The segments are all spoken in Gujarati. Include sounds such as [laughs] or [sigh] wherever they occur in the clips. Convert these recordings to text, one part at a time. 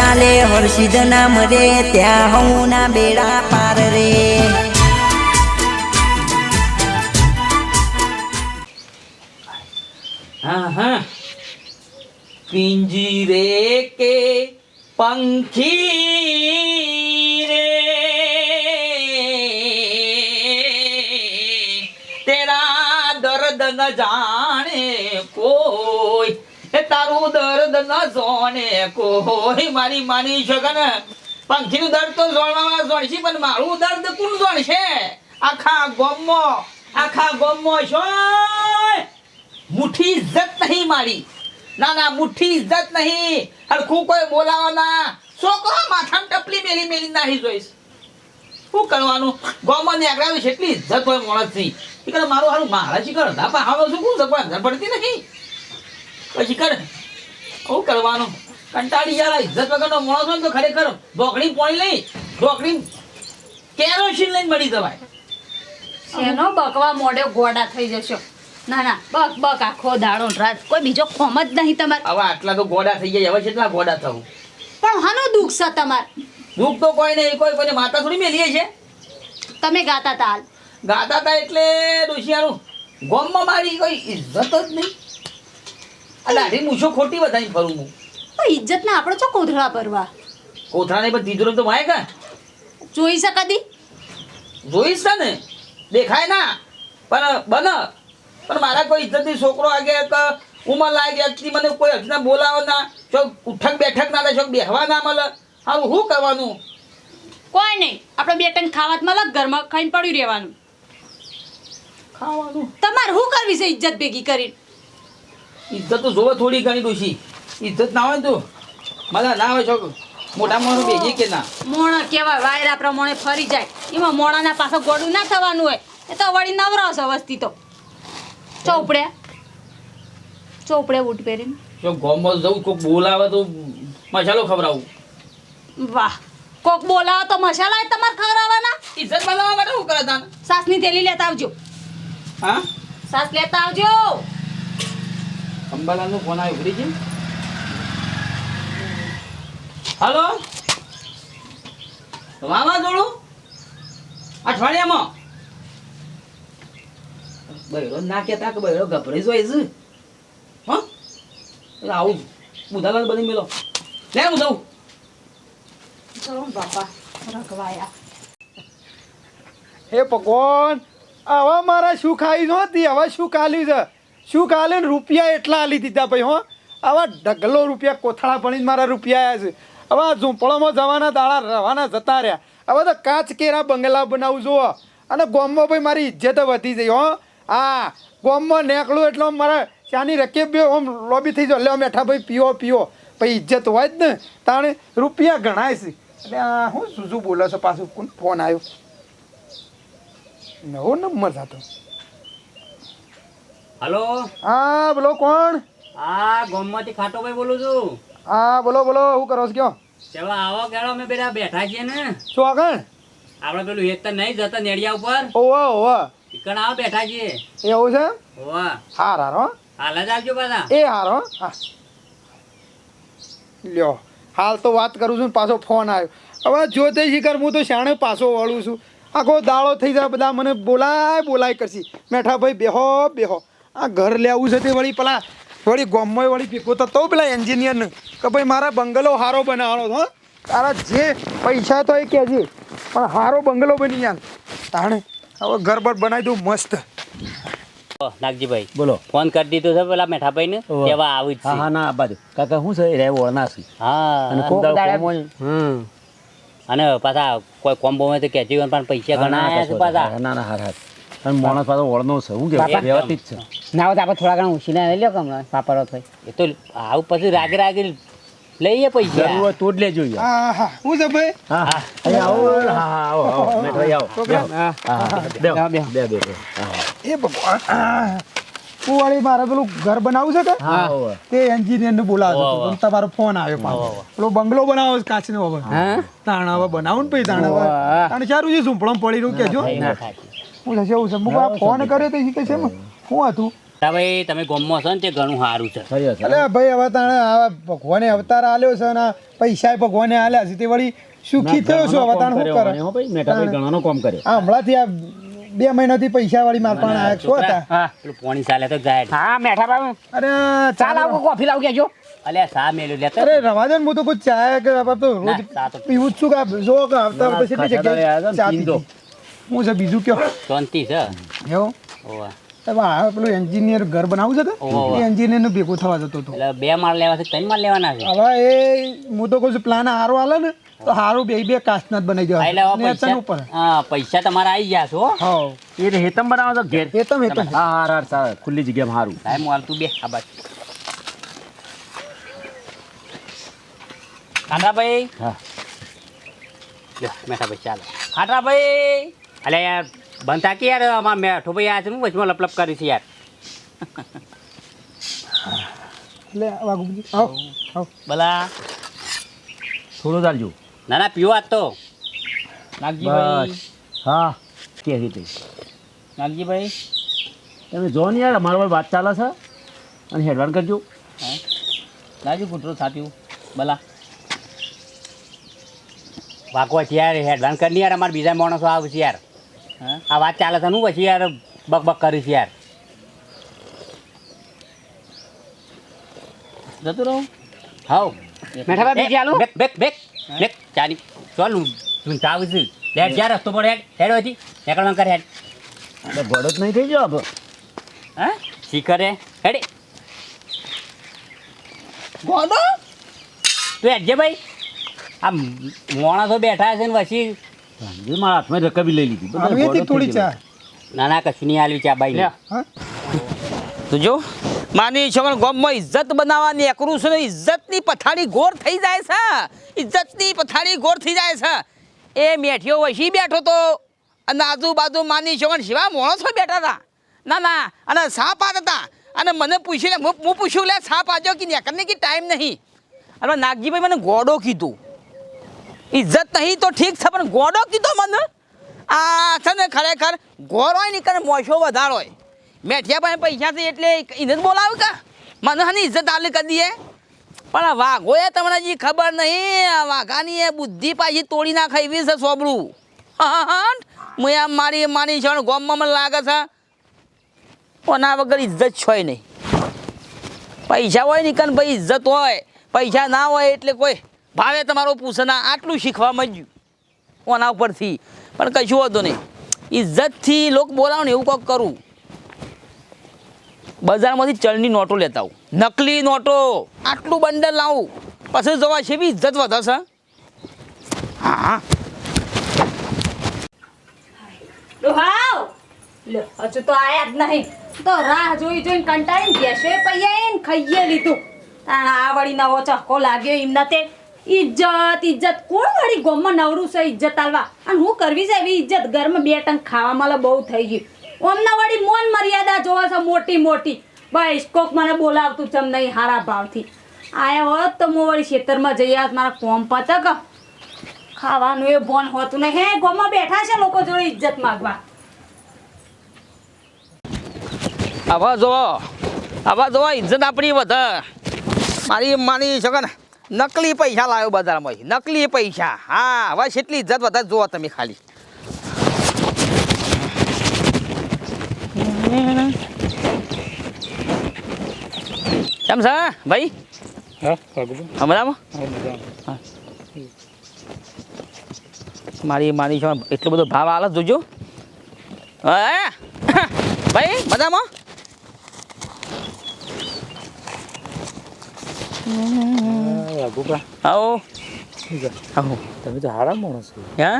ચાલે, હર્ષિદ નામ રે, ત્યાં હું ના બેડા પાર રે. હા હા. પંખી રે. તેરા દર્દ ન જાણે કોઈ એ તારું દર્દ ન જોણે કોઈ મારી માની શકન પંખીનું દર્દ તો જોણવામાં જોણશે, પણ મારું દર્દ કોણ જોણશે? આખા ગોમો આખા ગોમો છો? મુઠ્ઠી ઇજ્જત નહીં મારી. ના ના, મુઠ્ઠી ઇજ્જત નહીં. હરખું કોઈ બોલાવાના છોકરો માથામાં ટપલી મેલી મેલી નાહી જોઈશ. શું કરવાનું? ગોમાં નીકળ્યા છે, એટલી ઇજ્જત હોય માણસની. એ કરે મારું હારું મારા શીખર હતા પણ હવે શું પડતી નહીં? પછી કર શું કરવાનું? કંટાળી યાર ઇજ્જત વગરનો માણસ હોય તો ખરેખર ઢોકળી પોણી લઈ ઢોકળી કેરોસીન લઈને મળી જવાય. એનો બકવા મોઢે ગોડા થઈ જશો. ના ના બક બક આખો દાડો રાત. કોઈ બીજો ખોમ જ નહીં તમારે. હવે આટલા તો ગોડા થઈ ગયા હવે કેટલા ગોડા થવું? પણ હાનો દુઃખ છે તમારે. દુઃખ તો કોઈ નહીં કોઈ કોઈને માતા થોડી મેલીએ છે? તમે ગાતા તા હાલ. ગાતા હતા એટલે ડોશિયાનું ગોમમાં મારી કોઈ ઇજ્જત જ નહીં. આ દાઢી મૂછો ખોટી વધારી ફરું હું તો ઇજ્જત ના આપણે ચો કોથળા ભરવા? કોથળાને પણ દીધું તો માય કા? જોઈ શકાતી જોઈશ ને? દેખાય ના. પણ બન. પણ મારા કોઈ ઇજ્જતની છોકરો આગે કે ઉંમર લાયક વ્યક્તિ મને કોઈ હજના બોલાવો ના ચોક ઉઠક બેઠક ના ચોક બેહવા ના મળે. હારું શું કરવાનું? કોઈ નહીં. આપણે બે ટન ખાવાત મળે ઘરમાં ખાઈને પડ્યું રહેવાનું. ખાવાનું? તમારે શું કરવી છે ઇજ્જત ભેગી કરીને? ઇજ્જત તો જોવે થોડી ઘણી ડોશી. ઇજ્જત ના હોય તો મજા ના હોય ચોક મોટા માણસ બેસી કે ના? મોણ કેવાય વાયરા પ્રમાણે ફરી જાય. એમાં મોણાના પાછો ગોડું ના થવાનું હોય. એ તો વળી નવરો છે વસ્તી તો. ચોપડે. ચોપડે બૂટ પહેરીને. જો ગોમસ જવું કોઈક બોલાવે તો મસાલો ખવડાવું. વાહ. કોક બોલાવો તો મસાલા તમારે ખવડાવવાના? ઇજ્જત બનાવવા માટે શું કરે તાન? સાસની થેલી લેતા આવજો. હા? સાસ લેતા આવજો. અંબાલાલનો ફોન આવ્યો. ઉભરી છે હાલો વાવાઝોડું અઠવાડિયામાં. બૈરો ના કહેતા કે બૈરો ગભરાઈ જોઈ છે. હા? એટલે આવું બુધાલાલ બની મેલો. લે હું જાઉં ચલો ને બાપા રગવાયા હે ભગવાન હવે મારા શું ખાઈ નહોતી? હવે શું ખાલ્યું છે? શું કાલે રૂપિયા એટલા આલી દીધા ભાઈ, હો? આવા ઢગલો રૂપિયા કોથળા ભણીને મારા રૂપિયા આવ્યા છે. હવે આ ઝૂંપડામાં જવાના દાડા રવાના જતા રહ્યા. હવે તો કાચ કેરા બંગલા બનાવું જુઓ. અને ગોમમાં ભાઈ મારી ઇજ્જત વધી જઈ, હો? હા, ગોમમાં નેકળું એટલે મારા ચાની રકેબ બે આમ લોબી થઈ જાય. લે મેઠા ભાઈ પીઓ પીઓ. ભાઈ ઇજ્જત હોય જ ને. તાણે રૂપિયા ગણાય છે. એટલે આ હું શું શું બોલો છો? પાછું કોણ ફોન આવ્યો? નવો નંબર થતો હલો? હા બોલો કોણ? આ ગોમમાંથી ખાટોભાઈ બોલું છું. હા બોલો બોલો શું કરો છો કયો? ચલો આવો ગેળો અમે બેટા બેઠા છીએ ને. શું આગળ? આપણે પેલું એક તો નહીં જતા નેડિયા ઉપર. ઓવા ઓવા. ઇકણ આવો બેઠા છીએ. એવું છે? ઓવા. હાર હારો હાલ જ આવજો પાછા. એ હારો હા. લ્યો હાલ તો વાત કરું છું પાછો ફોન આવ્યો. હવે જોતે શિખર હું તો શાણે પાછો વળું છું. આખો દાળો થઈ જાય બધા મને બોલાય બોલાય કરશી. મેઠા ભાઈ બેહો બેહો. આ ઘર લેવું છે તે વળી પેલા વળી ગોમમાં વળી ભેગો તો તો પેલા એન્જિનિયરને કે ભાઈ મારા બંગલો હારો બનાવવાનો હો. તારા જે પૈસા તો એ કહેજે પણ હારો બંગલો બની યાર તાણે હવે ઘર બર બનાવી દઉં મસ્ત. નાગજીભાઈ બોલો. ફોન કરી દીધો છે પેલા મેઠાભાઈ ને કેવા આવી હા હા ના બાજુ. કાકા શું છે રે ઓળના છે. હા અને પાછા કોઈ કોમ્બો માં તો કહેતી પણ પૈસા ઘણા પાછા. ના ના હાર હાર. અને માણસ પાછો ઓળનો છે. હું કેવું વ્યવસ્થિત છે. ના હોય તો આપણે થોડા ઘણા ઉછીને લઈ લો કમલા વાપરવા થાય એ તો આવું પછી રાગે રાગે લઈએ જરૂર પૈસા હોય તો જ લેજો હા હા હું. છે ભાઈ? હા હા. આવો હા હા આવો આવો. મેઠાઈ આવો. હા. હા બેહો. બે બે બે. એ ભગવાન. કુવાળી મારે પેલું ઘર બનાવવું છે કે તે એન્જિનિયર ને બોલાવે તમારો ફોન આવ્યો પાછો. પેલો બંગલો બનાવો છે કાચ નો હવે તાણાવા બનાવું ને પછી તાણાવા તાણ સારું છે ઝૂંપડો પડી રહ્યું કેજો થાય. એવું છે. હું આ ફોન કર્યો તો કે છે શું હતું ભાઈ તમે ગોમમાં છો ને તે ઘણું સારું છે. અરે ભાઈ હવે તાણે આ ભગવાને અવતાર આલ્યો છે ને પૈસા ભગવાને આલ્યા છે. તે વળી સુખી થયો છો હવે તાણે શું કરે? હો ભાઈ. મેઠાભાઈ ઘણાનો કામ કર્યો. આ હમણાંથી આ બે મહિનાથી પૈસા વાળી માર પણ આયા છો હતા? હા પેલું પોણી ચાલે તો જાય. હા મેઠા બાબુ. અરે ચાલ આવો કોફી લાવ કેજો અલ્યા સા મેલ્યો લે અરે રવા દે ને હું તો કોઈ ચા કે તો રોજ પીવું છું કે જો કે આવતા પછી જગ્યાએ ચા. પીધી. હું છે બીજું કયો? શાંતિ છે. એવું? ઓવા. પેલું એન્જિનિયર ઘર બનાવું છે ઓહો. એન્જિનિયરનું ભેગું થવા જતો હતો. બે માળ લેવા છે ત્રણ માળ લેવાના છે. હવે એ હું તો કહું છું પ્લાન હારો હાલે ને તો હારું બે બે કાચના જ બનાવી જવા એટલે ઉપર પૈસા હા પૈસા તમારા આવી ગયા છો. હા એ રે હેતમ બનાવો તો ઘેર? હેતમ હેતમ. હા હા હાર હાર ખુલ્લી જગ્યામાં હારું. સાહેબ હું હાલતું બે આ બાજુ. ખાટાભાઈ હા. મેઠાભાઈ ચાલો. ખાટાભાઈ અલે યાર બનતા કે યાર અમાર મેઠો ભાઈ આ છે હું વચમાં લપલપ કરી છે યાર. એટલે વાઘુજી આવો આવો. ભલા થોડો ચાલજો. ના ના પીવો આજ તો. નાગજીભાઈ. હા કે રીતે નાગજીભાઈ. તમે જો ને યાર અમારા પર વાત ચાલે છે. અને હેડવાન કરજો. હા. લાજુ કૂતરો થાપ્યું ભલા વાકો છે યાર હેડવાન કરી યાર અમારે બીજા માણસો આવશે યાર. આ વાત ચાલે છે હું પછી યાર બક બક કરીશ યાર. જતું રહું. હાઉ. મેઠા ભાઈ બીજી આલુ? Back back back back. ચાલી. ચાલ હું તું છું. લેટ જા રસ્તો પર હેડ. હેડ હતી નીકળવાનું કરે હેડ. એટલે ભડો નહીં થઈ ગયો હવે હા? શીખરે હેડે. ગોડો? તું હેડજે ભાઈ. આ માણસો બેઠા છે ને પછી મારા હાથમાં રકબી લઈ લીધી. આવી હતી થોડી ચા ના ના કશું નહીં આલ્યું ચા બાઈ. તું જો માની છોકરા ગામમાં ઇજ્જત બનાવવાની એકરું છે ને ઇજ્જતની પથારી ગોર થઈ જાય છે. ઇજ્જતની પથારી ગોર થઈ જાય છે. એ મેઠિયો વસી બેઠો તો અને આજુબાજુ માની છોકરા શિવા માણસો બેઠા હતા. ના ના અને સાપ આતા હતા. અને મને પૂછી લે હું પૂછ્યું લે સાપ આજો કે નેકરને કે ટાઈમ નહીં. અને નાગજીભાઈ મને ગોડો કીધું. ઇજ્જત નહીં તો ઠીક છે, પણ ગોડો કીધો મને. આ છે ને ખરેખર ગોર હોય ને કરે મોશો વધારો હોય. મેઠિયા પાસે પૈસા છે એટલે એને જ બોલાવે કા, મને હાની ઇજ્જત આલી કરી દઈએ પણ વાઘોએ તમને હજી ખબર નહીં વાઘાની એ બુદ્ધિ પાછી તોડી ના એવી છે સોબડું. હા આમ મારી માની છે ગોમમાં મને લાગે છે, કોના વગર ઇજ્જત છોય નહીં. પૈસા હોય ને કન ભાઈ ઇજ્જત હોય. પૈસા ના હોય એટલે કોઈ ભાવે તમારો પૂછના આટલું શીખવા મળ્યું ઓના ઉપરથી? પણ કશું હોતું નહીં. ઇજ્જતથી લોક બોલાવો ને એવું કંઈક કરું. બજારમાંથી ચલની નોટો લેતા આવું. નકલી નોટો. આટલું બંડલ લાવું. પછી જોવા છે બી ઇજ્જત વધારશે હા? હજુ તો આયા જ નહીં. તો રાહ જોઈ જોઈને કંટાળીને ગેસે પૈયા ખાઈએ લીધું. તાણ આ વળી નવો ચક્કો લાગ્યો એમના તે. ઇજ્જત ઇજ્જત કોણ વળી ગોમમાં નવરું છે ઇજ્જત આલવા? અને હું કરવી છે એવી ઇજ્જત ઘરમાં બે ટંક ખાવા મળે, બહુ થઈ ગયું. ઓમના વળી મોન મર્યાદા જોવા છે મોટી મોટી. બસ, કોક મને બોલાવતું ચમ નહીં, હારા ભાવથી. આયા હોત તો હું વળી ખેતરમાં જઈ આવત, મારા કોમ પતક. ખાવાનું એ બોન હોતું નહીં. હે, ગોમમાં બેઠા છે લોકો જોડે ઇજ્જત માગવા. આવા જો આવા જો ઇજ્જત આપણી વધે મારી માની શકો ને? નકલી પૈસા લાવ્યો બજારમાં. નકલી પૈસા. હા હવે એટલી ઇજ્જત બધા જુઓ તમે ખાલી. કેમ છે ભાઈ? હમણાં મારી મારી એટલો બધો ભાવ આલે જોજો. હે? ભાઈ મજામાં? વાઘુબા આવો. આવો. તમે તો હારા માણસ છો. હે?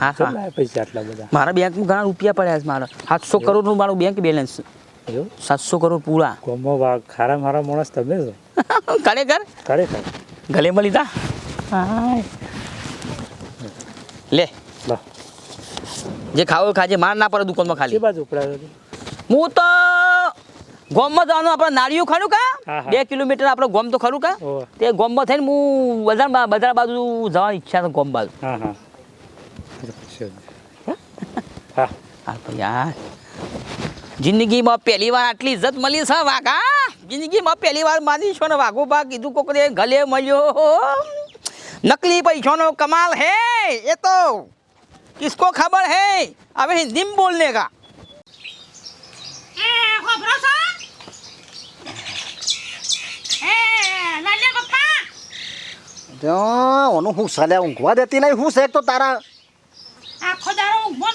હા હા. પૈસા આટલા બધા? મારા બેંકમાં ઘણા રૂપિયા પડ્યા છે મારા. સાતસો કરોડનું મારું બેંક બેલેન્સ સાતસો કરોડ પૂરા. [laughs] ગોમો ખારા મારા માણસ તમે છો? ખરેખર? ખરેખર? ગલે મળી તા? લે. લા જે ખાવો ખાજે. માર ના પડે દુકાનમાં ખાલી. બાજુ ઉપડા હું તો ગોમમાં જવાનું આપણે નાળિયું ખરું કા? બે કિલોમીટર આપણે ગોમ તો ખરું કા? તે ગોમમાં થઈને હું બજાર બજાર બાજુ જવાની ઈચ્છા છે ગોમ બાજુ. જિંદગીમાં પહેલી વાર આટલી ઇજ્જત મળી છે વાઘા જિંદગીમાં પહેલી વાર માની છો ને વાઘો બા કીધું કોકરે ગલે મળ્યો. નકલી પૈસાનો કમાલ હે એ તો. કિસકો ખબર હે? હવે હિન્દી બોલને કા. એ ખબર. ઓનું હું સલે ઊંઘવા દેતી નહીં હું છે તો તારા આખો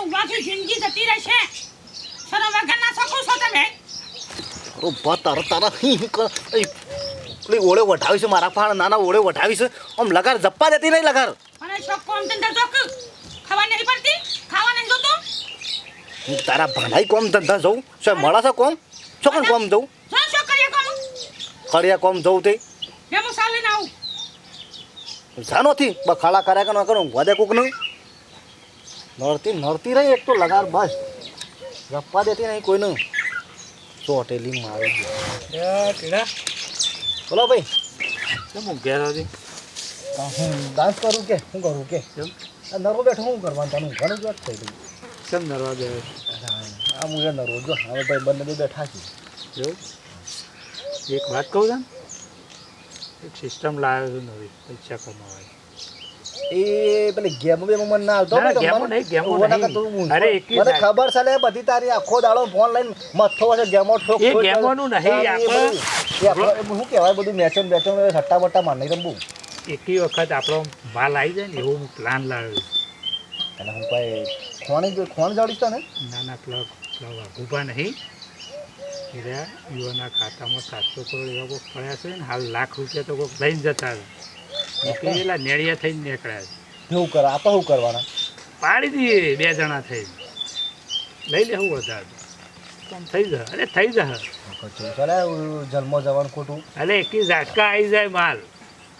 ઊંઘવાથી જિંદગી જતી રહેશે. શકું છો તમે? ઊભા તારા તારા પેલી ઓળે વઢાવી છે મારા પાણ નાના ઓળે વઢાવી છે. આમ લગાર જપ્પા દેતી નહીં લગાર અને શોખ કોમ ધંધા શોખ ખાવા નહીં પડતી? ખાવા નહીં જોતો? હું તારા ભણાઈ કોમ ધંધા જઉં? સે મળે છે કોમ ચોકન કોમ જઉં? કરીએ કોમ? જઉં તે? આવું. જાનોથી બખાડા કર્યા કે ન કરું દે નહીં. નડતી નડતી રહી એક તો લગાર બસ. જપ્પા દેતી નહીં કોઈનું. ચોટેલી મારે. બોલો ભાઈ. કેમ હું ડાન્સ કરું કે શું કરું કે? આ નરો બેઠો શું કરવાનું? તને ઘણું જ વાત થઈ ગયું કેમ નરવા દે આ મુજબ નરો જો હવે ભાઈ બંને બેઠા છીએ એક વાત કહું તને એક સિસ્ટમ લાવ્યો છું નવી પૈસા કમાવાની. એ પેલી ગેમ બેમ મને ના આવતો ના, ગેમો નહીં, ગેમો નહીં. અરે, મને ખબર છે લે બધી તારી આખો દાડો ફોન લઈને મથો હશે ગેમો ઠોક એ. ગેમોનું નહીં, આપણે- હું કહેવાય બધું મેચો ને બેચો સટ્ટા બટ્ટા માર નહીં રમવું. એકી વખત આપણો માલ આવી જાય ને એવો હું પ્લાન લાવ્યો અને હું કોઈ ખોણ ખોણ જાડીશ તો ને? ના પ્લગ પેલા વાઘુભા નહીં. એરા યુવાના ખાતામાં સાતસો કરોડ એવા કોઈક પડ્યા છે ને હાલ લાખ રૂપિયા તો કોઈક લઈને જતા હતા પેલા નેળિયા થઈને નીકળ્યા છે. એવું કરે આપણે શું કરવાના? પાડી દઈએ બે જણા થઈ લઈ લેવું વધારે. થઈ જાય. અરે થઈ જાય. જન્મ જવાનું ખોટું. અરે એકી ઝાટકા આવી જાય માલ.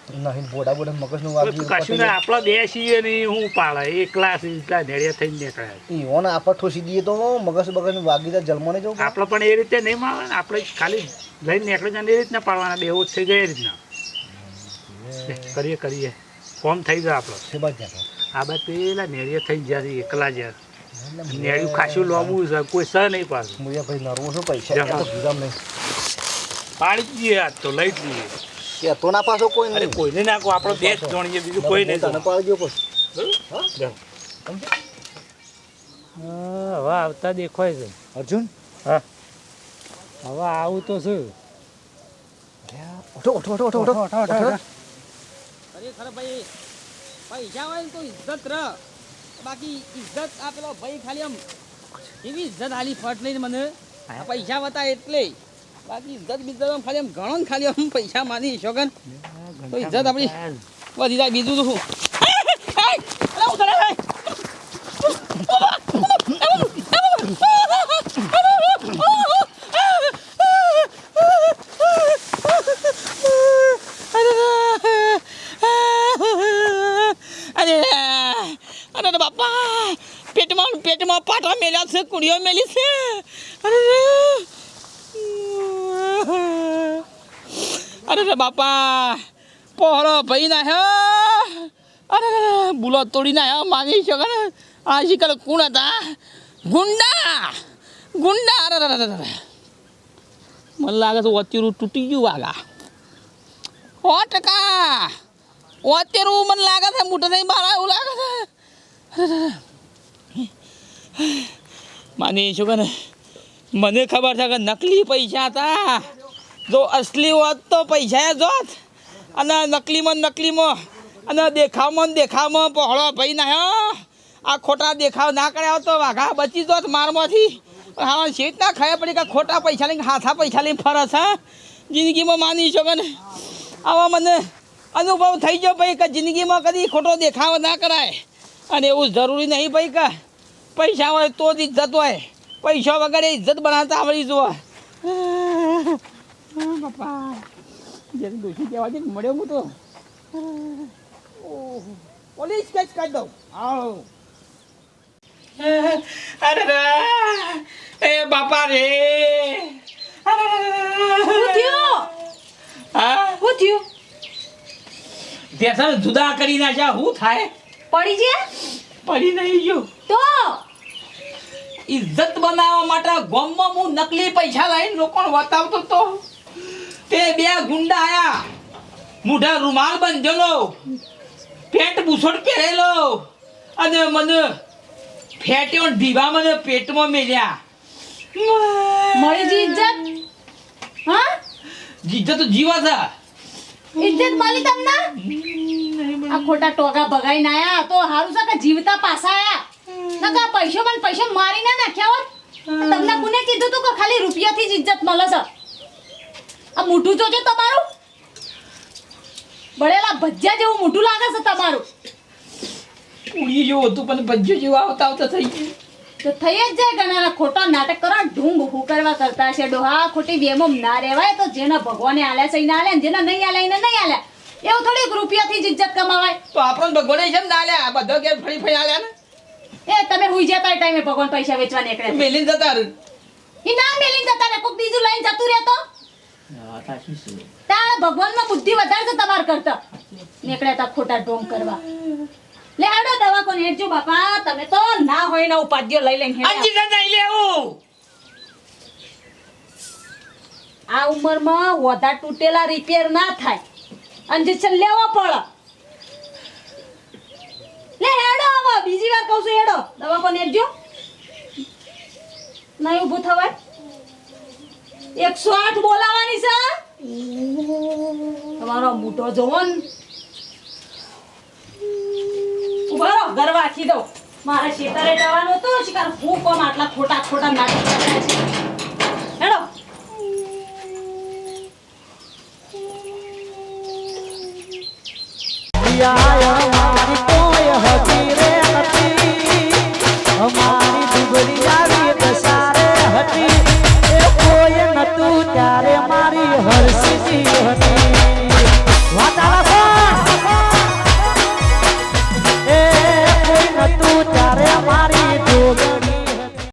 નહીં બોડા બોડા મગજનું વાગ્યું કશું ના આપણો બે છીએ નહીં હું પાળે? એકલા સીધા નેડિયા થઈને નીકળ્યા ઈઓને આપણે ઠોસી દઈએ તો મગજ બગજ વાગી જાય જન્મ ને જવું આપણે પણ એ રીતે નહીં મારે ને આપણે ખાલી લઈને નીકળી જાય એ રીતના પાડવાના બે જ થઈ જાય એ રીતના. કરીએ કરીએ. ફોર્મ થઈ જાય આપણો. છે બાદ જાય. આ બાદ પેલા નેડિયા થઈ જાય એકલા જાય. નેડિયું ખાસું લોબું છે કોઈ સર નહીં પાછું. મુજબ ભાઈ નરવો છું પૈસા જા. નહીં. પાડી દીએ દઈએ આજ તો લઈ જ દઈએ. કે તો ના પાછો કોઈ નહીં. કોઈને નાખો આપણો દેશ જોણીએ બીજું કોઈ નહીં તને પાડી દો જાઓ. હવે આવતા દેખાય છે. અર્જુન? હવે આવું તો શું? ભાઈ પૈસા હોય ને તો ઇજ્જત રહ. બાકી ઇજ્જત આ પેલો ભાઈ ખાલી આમ એવી ઇજ્જત આલી ફટ લઈને મને. આ પૈસા વતા એટલે. બાકી ઇજ્જત બિજ્જત ખાલી આમ ઘણો ને ખાલી આમ પૈસા માની શોગન તો ઇજ્જત આપણી વધી જાય બીજું તો શું અરે અરે અરે બાપા પેટમાં પેટમાં પાટા મેલ્યા છે કુડીઓ મેલી છે અરે અરે બાપા, પહોળો ભાઈ ના હે. અરે બુલો તોડી ના હે, માગી શકો ને? આ શિકર કોણ હતા? ગુંડા ગુંડા, અરે અરે મને લાગે છે અત્યારું તૂટી ગયું વાગા. સો ટકા. અત્યારું મને લાગે છે મોટા થઈ બહાર એવું લાગે છે. માની શું કે ને? મને ખબર છે કે નકલી પૈસા હતા. જો અસલી હોત તો પૈસા જોત અને નકલીમાં નકલીમાં, અને દેખાવમાં દેખાવમાં પહોળો ભાઈ ના આ ખોટા દેખાવ ના કર્યા તો વાઘા બચી જોત મારમાંથી. હા શેત ના ખાયા પડી કે ખોટા પૈસા લઈને, હાથા પૈસા લઈને ફરસ, હા. જિંદગીમાં માની છો મને આવા મને અનુભવ થઈ ગયો ભાઈ કે જિંદગીમાં કદી ખોટો દેખાવ ના કરાય. અને એવું જરૂરી નહીં ભાઈ કે પૈસા હોય તો જ ઇજ્જત હોય. પૈસા વગર ઇજ્જત બનાવતા આવડી જુઓ. બાપા જેને દોષી કહેવા છે મળ્યો હું તો. ઓહો. પોલીસ કેસ કરી દઉં. આવો અરે રે. એ બાપા રે. શું હા શું થયું? ભેંસા જુદા કરી નાખ્યા. શું થાય? પડી ગયા પડી નહીં ગયું. તો? ઇજ્જત બનાવવા માટે ગોમમાં હું નકલી પૈસા લઈને લોકોને બતાવતો તો. તે બે ગુંડા આયા. મૂઢા રૂમાલ બંધેલો. પેટ બુસોટ પહેરેલો. અને મને ફેટ્યો ને મને પેટમાં મેલ્યા. મળી જી ઇજ્જત હા? જીજ્જત તો જીવા હતા ઇજ્જત મળી તમને? આ ખોટા ટોગા ભગાઈને આયા. તો હારું છે કે જીવતા પાછા આયા. નકા પૈસો મને પૈસો મારી ના નાખ્યા હોત. તમને કોને કીધું તું કે ખાલી રૂપિયાથી જ ઇજ્જત મળે છે? આ મોઢું જોજો તમારું. બળેલા ભજીયા જેવું મોઢું લાગે છે તમારું. ઉડી જેવું હતું પણ ભજ્જો જેવું આવતા આવતા થઈ ગયું. તો થઈ જ જાય ઘણા ખોટા નાટક કરો ઢૂંગ હું કરવા કરતા છે ડોહા ખોટી વેમો ના રહેવાય તો જેના ભગવાને આલ્યા છે એને આલ્યા જેના નહીં આલ્યા એને નહીં આલ્યા. એવું થોડીક રૂપિયાથી જ ઇજ્જત કમાવાય. તો આપણને ભગવાને છે ને આ બધો ગેર ફરી ફરી આલ્યા ને? એ તમે હુઈ જતા ટાઈમે ભગવાન પૈસા વેચવા નીકળે. મેલીન જતા રે એ ના મેલીન જતા ને કોક બીજું લઈને જતું રહેતો. તારા ભગવાનમાં બુદ્ધિ વધારે છે તમાર કરતા. નીકળ્યા તા ખોટા ઢોંગ કરવા. લે આડો દવા કોને હેડજો બાપા. તમે તો ના હોય ના ઉપાધ્યો લઈ લઈને. અંજીર નહીં લેવું આ ઉંમરમાં વધા તૂટેલા રિપેર ના થાય. અંજેક્શન લેવો પડે લે હેડો હવે. બીજી વાર કહું છું હેડો. કોને હેડજો. નહીં ઊભું થવાય. એકસો આઠ બોલાવાની છે? તમારો મોટો જોવો ને ઘર વાંચી દઉં. મારે શેતારે જવાનું હતું શિકાર હું કોમ આટલા ખોટા ખોટા નાટક કર્યા છે. હેડો. યા